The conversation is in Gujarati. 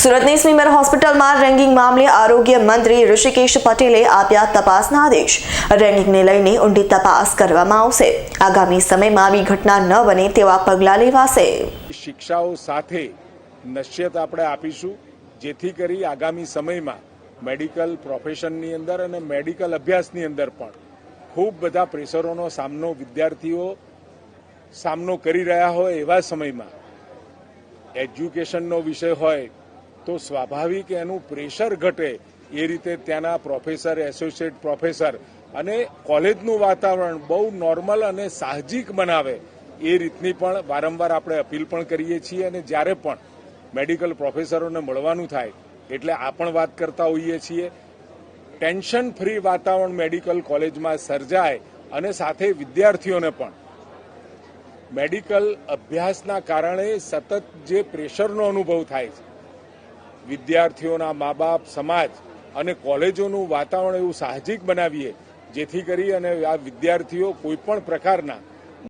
સુરતની સ્વીમર હોસ્પિટલમાં રેન્કિંગ મામલે આરોગ્ય મંત્રી ઋષિકેશ પટેલે આપ્યા તપાસના આદેશ. રેન્કિંગને લઈને ઊંડી તપાસ કરવામાં આવશે. આગામી સમયમાં આવી ઘટના ન બને તેવા પગલાં લેવાશે. શિક્ષાઓ સાથે નશ્યત આપણે આપીશું, જેથી કરી આગામી સમયમાં મેડિકલ પ્રોફેશનની અંદર અને મેડિકલ અભ્યાસની અંદર પણ ખૂબ બધા પ્રેશરોનો સામનો વિદ્યાર્થીઓ સામનો કરી રહ્યા હોય એવા સમયમાં એજ્યુકેશનનો વિષય હોય તો સ્વાભાવિક એનું પ્રેશર ઘટે એ રીતે ત્યાંના પ્રોફેસર એસોસિએટ પ્રોફેસર અને કોલેજનું વાતાવરણ બહુ નોર્મલ અને સાહજિક બનાવે એ રીતની પણ વારંવાર આપણે અપીલ પણ કરીએ છીએ અને જ્યારે પણ મેડિકલ પ્રોફેસરોને મળવાનું થાય એટલે આ પણ વાત કરતા હોઈએ છીએ. ટેન્શન ફ્રી વાતાવરણ મેડિકલ કોલેજમાં સર્જાય અને સાથે વિદ્યાર્થીઓને પણ. મેડિકલ અભ્યાસના કારણે સતત જે પ્રેશરનો અનુભવ થાય છે વિદ્યાર્થીઓના મા બાપ, સમાજ અને કોલેજોનું વાતાવરણ એવું સાહજિક બનાવીએ, જેથી કરી અને આ વિદ્યાર્થીઓ કોઈપણ પ્રકારના